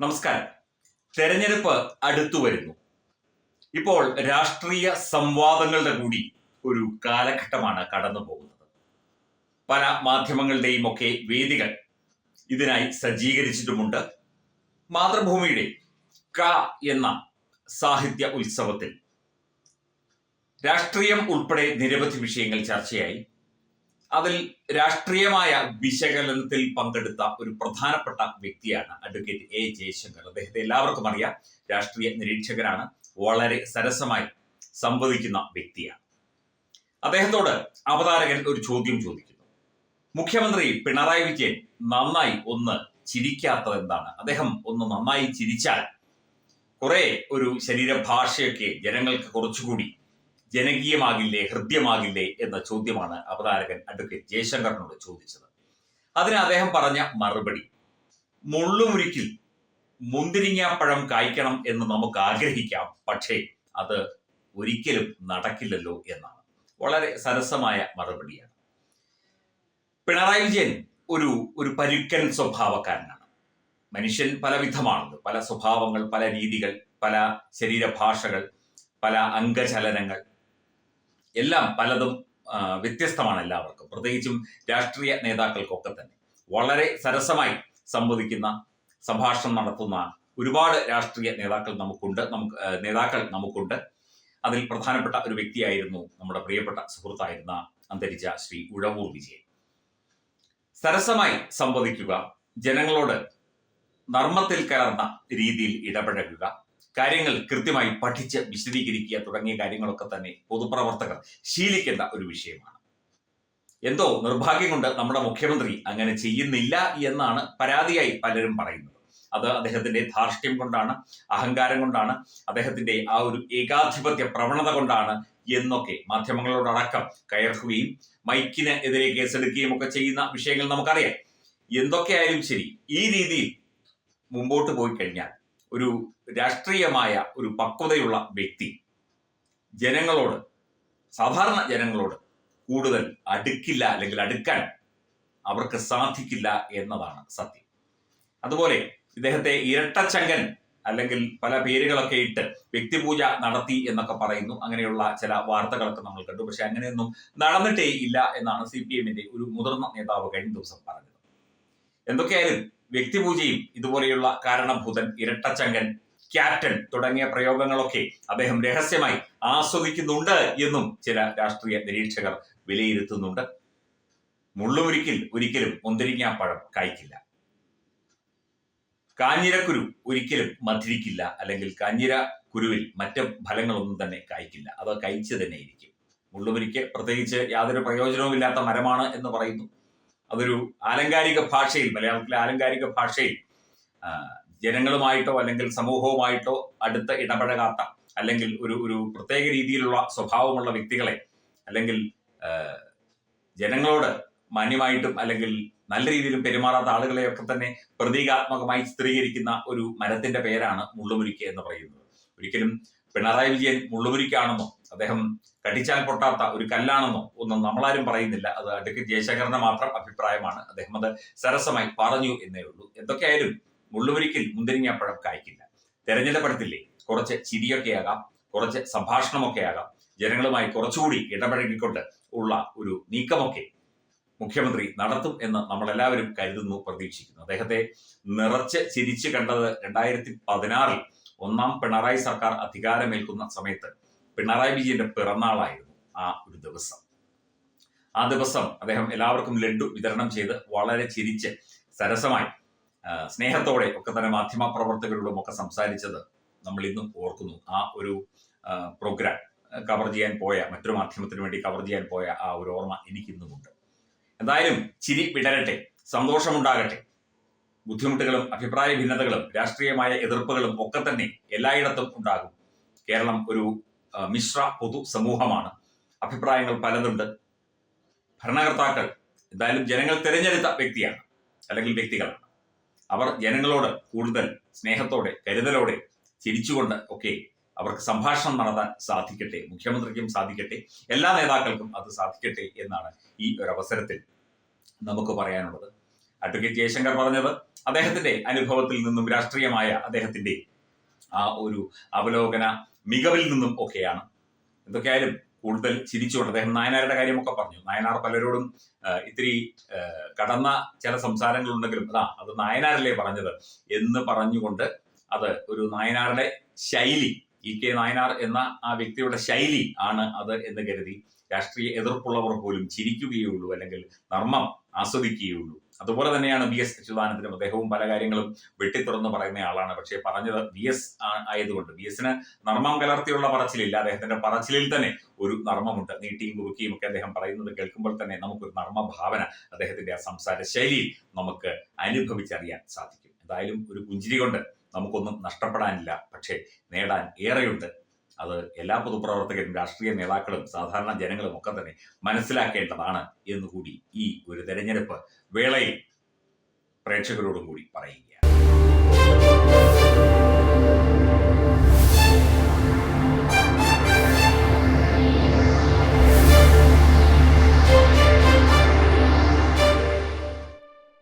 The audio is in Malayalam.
നമസ്കാരം. തെരഞ്ഞെടുപ്പ് അടുത്തു വരുന്നു. ഇപ്പോൾ രാഷ്ട്രീയ സംവാദങ്ങളുടെ കൂടി ഒരു കാലഘട്ടമാണ് കടന്നു പോകുന്നത്. പല മാധ്യമങ്ങളുടെയും ഒക്കെ വേദികൾ ഇതിനായി സജ്ജീകരിച്ചിട്ടുമുണ്ട്. മാതൃഭൂമിയുടെ ക എന്ന സാഹിത്യ ഉത്സവത്തിൽ രാഷ്ട്രീയം ഉൾപ്പെടെ നിരവധി വിഷയങ്ങൾ ചർച്ചയായി. അതിൽ രാഷ്ട്രീയമായ വിശകലനത്തിൽ പങ്കെടുത്ത ഒരു പ്രധാനപ്പെട്ട വ്യക്തിയാണ് അഡ്വക്കേറ്റ് എ ജയശങ്കർ. അദ്ദേഹത്തെ എല്ലാവർക്കും അറിയാം. രാഷ്ട്രീയ നിരീക്ഷകരാണ്. വളരെ സരസമായി സംവദിക്കുന്ന വ്യക്തിയാണ്. അദ്ദേഹത്തോട് അവതാരകൻ ഒരു ചോദ്യം ചോദിക്കുന്നു. മുഖ്യമന്ത്രി പിണറായി വിജയൻ നന്നായി ഒന്ന് ചിരിക്കാത്തത് എന്താണ്? അദ്ദേഹം ഒന്ന് നന്നായി ചിരിച്ചാൽ കുറെ ഒരു ശരീരഭാഷയൊക്കെ ജനങ്ങൾക്ക് കുറച്ചുകൂടി ജനകീയമാകില്ലേ ഹൃദ്യമാകില്ലേ എന്ന ചോദ്യമാണ് അവതാരകൻ അഡ്വക്കേറ്റ് ജയശങ്കറിനോട് ചോദിച്ചത്. അതിന് അദ്ദേഹം പറഞ്ഞ മറുപടി മുള്ളുമുരിക്കിൽ പഴം കായ്ക്കണം എന്ന് നമുക്ക് ആഗ്രഹിക്കാം പക്ഷേ അത് ഒരിക്കലും നടക്കില്ലല്ലോ എന്നാണ്. വളരെ സരസമായ മറുപടിയാണ്. പിണറായി വിജയൻ ഒരു ഒരു പരുക്കൻ സ്വഭാവക്കാരനാണ്. മനുഷ്യൻ പലവിധമാണല്ലോ പല സ്വഭാവങ്ങൾ പല രീതികൾ പല ശരീരഭാഷകൾ പല അംഗചലനങ്ങൾ എല്ലാം പലതും വ്യത്യസ്തമാണ് എല്ലാവർക്കും. പ്രത്യേകിച്ചും രാഷ്ട്രീയ നേതാക്കൾക്കൊക്കെ തന്നെ. വളരെ സരസമായി സംവദിക്കുന്ന സംഭാഷണം നടത്തുന്ന ഒരുപാട് രാഷ്ട്രീയ നേതാക്കൾ നമുക്കുണ്ട്. നമുക്ക് നേതാക്കൾ നമുക്കുണ്ട്. അതിൽ പ്രധാനപ്പെട്ട ഒരു വ്യക്തിയായിരുന്നു നമ്മുടെ പ്രിയപ്പെട്ട സുഹൃത്തായിരുന്ന അന്തരിച്ച ശ്രീ ഉഴവൂർ വിജയൻ. സരസമായി സംവദിക്കുക ജനങ്ങളോട് നർമ്മത്തിൽ കലർന്ന രീതിയിൽ ഇടപഴകുക കാര്യങ്ങൾ കൃത്യമായി പഠിച്ച് വിശദീകരിക്കുക തുടങ്ങിയ കാര്യങ്ങളൊക്കെ തന്നെ പൊതുപ്രവർത്തകർ ശീലിക്കേണ്ട ഒരു വിഷയമാണ്. എന്തോ നിർഭാഗ്യം കൊണ്ട് നമ്മുടെ മുഖ്യമന്ത്രി അങ്ങനെ ചെയ്യുന്നില്ല എന്നാണ് പരാതിയായി പലരും പറയുന്നത്. അത് അദ്ദേഹത്തിന്റെ ധാർഷ്ട്യം കൊണ്ടാണ് അഹങ്കാരം കൊണ്ടാണ് അദ്ദേഹത്തിന്റെ ആ ഒരു ഏകാധിപത്യ പ്രവണത കൊണ്ടാണ് എന്നൊക്കെ മാധ്യമങ്ങളോടടക്കം കയർക്കുകയും മൈക്കിന് എതിരെ കേസെടുക്കുകയും ഒക്കെ ചെയ്യുന്ന വിഷയങ്ങൾ നമുക്കറിയാം. എന്തൊക്കെയായാലും ശരി ഈ രീതിയിൽ മുമ്പോട്ട് പോയി കഴിഞ്ഞാൽ ഒരു രാഷ്ട്രീയമായ ഒരു പക്വതയുള്ള വ്യക്തി. ജനങ്ങളോട് സാധാരണ ജനങ്ങളോട് കൂടുതൽ അടുക്കില്ല അല്ലെങ്കിൽ അടുക്കാൻ അവർക്ക് സാധിക്കില്ല എന്നതാണ് സത്യം. അതുപോലെ ഇദ്ദേഹത്തെ ഇരട്ടച്ചങ്കൻ അല്ലെങ്കിൽ പല പേരുകളൊക്കെ ഇട്ട് വ്യക്തിപൂജ നടത്തി എന്നൊക്കെ പറയുന്നു. അങ്ങനെയുള്ള ചില വാർത്തകളൊക്കെ നമ്മൾ കണ്ടു. പക്ഷെ അങ്ങനെയൊന്നും നടന്നിട്ടേ ഇല്ല എന്നാണ് സി പി എമ്മിന്റെ ഒരു മുതിർന്ന നേതാവ് കഴിഞ്ഞ ദിവസം പറഞ്ഞത്. എന്തൊക്കെയായാലും വ്യക്തിപൂജയും ഇതുപോലെയുള്ള കാരണഭൂതൻ ഇരട്ടച്ചങ്കൻ ക്യാപ്റ്റൻ തുടങ്ങിയ പ്രയോഗങ്ങളൊക്കെ അദ്ദേഹം രഹസ്യമായി ആസ്വദിക്കുന്നുണ്ട് എന്നും ചില രാഷ്ട്രീയ നിരീക്ഷകർ വിലയിരുത്തുന്നുണ്ട്. മുള്ളുമുരിക്കിൽ ഒരിക്കലും പഴം കായ്ക്കില്ല. കാഞ്ഞിരക്കുരു ഒരിക്കലും മധുരിക്കില്ല. അല്ലെങ്കിൽ കാഞ്ഞിര കുരുവിൽ മറ്റ് ഫലങ്ങളൊന്നും തന്നെ കായ്ക്കില്ല. അത് കഴിച്ചു തന്നെ ഇരിക്കും മുള്ളുമുരിക്ക് പ്രത്യേകിച്ച് യാതൊരു പ്രയോജനവുമില്ലാത്ത മരമാണ് എന്ന് പറയുന്നു. അതൊരു ആലങ്കാരിക ഭാഷയിൽ മലയാളത്തിലെ ആലങ്കാരിക ഭാഷയിൽ ജനങ്ങളുമായിട്ടോ അല്ലെങ്കിൽ സമൂഹവുമായിട്ടോ അടുത്ത് ഇടപഴകാത്ത അല്ലെങ്കിൽ ഒരു ഒരു പ്രത്യേക രീതിയിലുള്ള സ്വഭാവമുള്ള വ്യക്തികളെ അല്ലെങ്കിൽ ജനങ്ങളോട് മാന്യമായിട്ടും അല്ലെങ്കിൽ നല്ല രീതിയിലും പെരുമാറാത്ത ആളുകളെയൊക്കെ തന്നെ പ്രതീകാത്മകമായി ചിത്രീകരിക്കുന്ന ഒരു മരത്തിന്റെ പേരാണ് മുള്ളുമുരിക്ക് എന്ന് പറയുന്നത്. ഒരിക്കലും പിണറായി വിജയൻ മുള്ളുപുരിക്കാണെന്നോ അദ്ദേഹം കടിച്ചാൽ പൊട്ടാത്ത ഒരു കല്ലാണെന്നോ ഒന്നും നമ്മളാരും പറയുന്നില്ല. അത് അഡ്വക്കേറ്റ് ജയശങ്കറിന്റെ മാത്രം അഭിപ്രായമാണ്. അദ്ദേഹം അത് സരസമായി പറഞ്ഞു എന്നേ ഉള്ളൂ. എന്തൊക്കെയായാലും മുള്ളുപുരിക്കിൽ മുന്തിരിങ്ങാപ്പഴം കായ്ക്കില്ല. തെരഞ്ഞെടുപ്പെടുത്തില്ലേ കുറച്ച് ചിരിയൊക്കെ ആകാം കുറച്ച് സംഭാഷണമൊക്കെ ആകാം. ജനങ്ങളുമായി കുറച്ചുകൂടി ഇടപഴകിക്കൊണ്ട് ഉള്ള ഒരു നീക്കമൊക്കെ മുഖ്യമന്ത്രി നടത്തും എന്ന് നമ്മളെല്ലാവരും കരുതുന്നു പ്രതീക്ഷിക്കുന്നു. അദ്ദേഹത്തെ നിറച്ച് ചിരിച്ചു കണ്ടത് രണ്ടായിരത്തി പതിനാറിൽ ഒന്നാം പിണറായി സർക്കാർ അധികാരമേൽക്കുന്ന സമയത്ത് പിണറായി വിജയന്റെ പിറന്നാളായിരുന്നു ആ ഒരു ദിവസം. ആ ദിവസം അദ്ദേഹം എല്ലാവർക്കും ലഡു വിതരണം ചെയ്ത് വളരെ ചിരിച്ച് സരസമായി സ്നേഹത്തോടെ ഒക്കെ തന്നെ മാധ്യമ പ്രവർത്തകരോടും ഒക്കെ സംസാരിച്ചത് നമ്മൾ ഇന്നും ഓർക്കുന്നു. ആ ഒരു പ്രോഗ്രാം കവർ ചെയ്യാൻ പോയ മറ്റൊരു മാധ്യമത്തിന് വേണ്ടി കവർ ചെയ്യാൻ പോയ ആ ഒരു ഓർമ്മ എനിക്കിന്നുമുണ്ട്. എന്തായാലും ചിരി വിടരട്ടെ സന്തോഷമുണ്ടാകട്ടെ. ബുദ്ധിമുട്ടുകളും അഭിപ്രായ ഭിന്നതകളും രാഷ്ട്രീയമായ എതിർപ്പുകളും ഒക്കെ തന്നെ എല്ലായിടത്തും ഉണ്ടാകും. കേരളം ഒരു മിശ്ര പൊതു സമൂഹമാണ്. അഭിപ്രായങ്ങൾ പലതുണ്ട്. ഭരണകർത്താക്കൾ എന്തായാലും ജനങ്ങൾ തിരഞ്ഞെടുത്ത വ്യക്തിയാണ് അല്ലെങ്കിൽ വ്യക്തികളാണ്. അവർ ജനങ്ങളോട് കൂടുതൽ സ്നേഹത്തോടെ കരുതലോടെ ചിരിച്ചുകൊണ്ട് ഒക്കെ അവർക്ക് സംഭാഷണം നടത്താൻ സാധിക്കട്ടെ മുഖ്യമന്ത്രിക്കും സാധിക്കട്ടെ എല്ലാ നേതാക്കൾക്കും അത് സാധിക്കട്ടെ എന്നാണ് ഈ ഒരു അവസരത്തിൽ നമുക്ക് പറയാനുള്ളത്. അഡ്വക്കേറ്റ് ജയശങ്കർ പറഞ്ഞത് അദ്ദേഹത്തിന്റെ അനുഭവത്തിൽ നിന്നും രാഷ്ട്രീയമായ അദ്ദേഹത്തിന്റെ ആ ഒരു അവലോകന മികവിൽ നിന്നും ഒക്കെയാണ്. എന്തൊക്കെയായാലും കൂടുതൽ ചിരിച്ചുകൊണ്ട് അദ്ദേഹം നായനാരുടെ കാര്യമൊക്കെ പറഞ്ഞു. നായനാർ പലരോടും ഇത്തിരി കടന്ന ചില സംസാരങ്ങളുണ്ടെങ്കിലും അതാ അത് നായനാരല്ലേ പറഞ്ഞത് എന്ന് പറഞ്ഞുകൊണ്ട് അത് ഒരു നായനാരുടെ ശൈലി ഇ കെ നായനാർ എന്ന ആ വ്യക്തിയുടെ ശൈലി ആണ് അത് എന്ന് കരുതി രാഷ്ട്രീയ എതിർപ്പുള്ളവർ പോലും ചിരിക്കുകയുള്ളൂ അല്ലെങ്കിൽ നർമ്മം ആസ്വദിക്കുകയുള്ളൂ. അതുപോലെ തന്നെയാണ് വി എസ് അച്യുതാനന്ദനും അദ്ദേഹവും പല കാര്യങ്ങളും വെട്ടിത്തുറന്ന് പറയുന്ന ആളാണ്. പക്ഷേ പറഞ്ഞത് വി എസ് ആയതുകൊണ്ട്. വി എസിന് നർമ്മം കലർത്തിയുള്ള പറച്ചിലില്ല. അദ്ദേഹത്തിന്റെ പറച്ചിലിൽ തന്നെ ഒരു നർമ്മമുണ്ട്. നീട്ടിയും കുറുക്കിയും ഒക്കെ അദ്ദേഹം പറയുന്നത് കേൾക്കുമ്പോൾ തന്നെ നമുക്കൊരു നർമ്മഭാവന അദ്ദേഹത്തിന്റെ ആ സംസാര ശൈലിയിൽ നമുക്ക് അനുഭവിച്ചറിയാൻ സാധിക്കും. എന്തായാലും ഒരു പുഞ്ചിരി കൊണ്ട് നമുക്കൊന്നും നഷ്ടപ്പെടാനില്ല. പക്ഷേ നേടാൻ ഏറെയുണ്ട് അത് എല്ലാ പൊതുപ്രവർത്തകരും രാഷ്ട്രീയ നേതാക്കളും സാധാരണ ജനങ്ങളും ഒക്കെ തന്നെ മനസ്സിലാക്കേണ്ടതാണ് എന്ന് കൂടി ഈ ഒരു തെരഞ്ഞെടുപ്പ് വേളയിൽ പ്രേക്ഷകരോടും കൂടി പറയുകയാണ്.